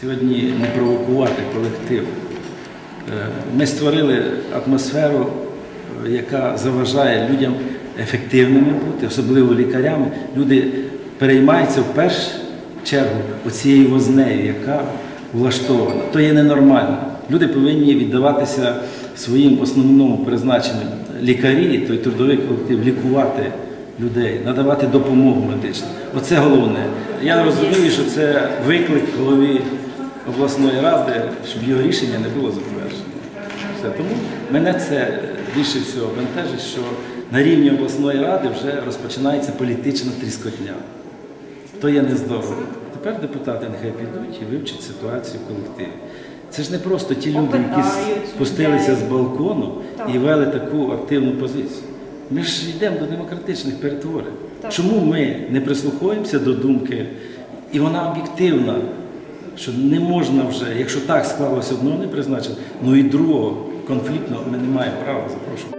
сьогодні не провокувати колектив. Е, Ми створили атмосферу, е, яка заважає людям ефективними бути, особливо лікарями. Люди переймаються в першу чергу оцією вознею, яка влаштована. То є ненормально. Люди повинні віддаватися своїм основному призначенню лікарі, той трудовий колектив, лікувати людей, надавати допомогу медичну. Оце головне. Я розумію, що це виклик голові обласної ради, щоб його рішення не було затверджено. Все. Тому мене це більше всього бентежить, що на рівні обласної ради вже розпочинається політична тріскотня. То є нездорово. Тепер депутати нехай підуть і вивчать ситуацію в колективі. Це ж не просто ті люди, які спустилися з балкону і вели таку активну позицію. Ми ж йдемо до демократичних перетворень. Чому ми не прислухаємося до думки, і вона об'єктивна, що не можна вже, якщо так склалося одного не призначити, ну і другого конфліктного ми не маємо права запрошувати.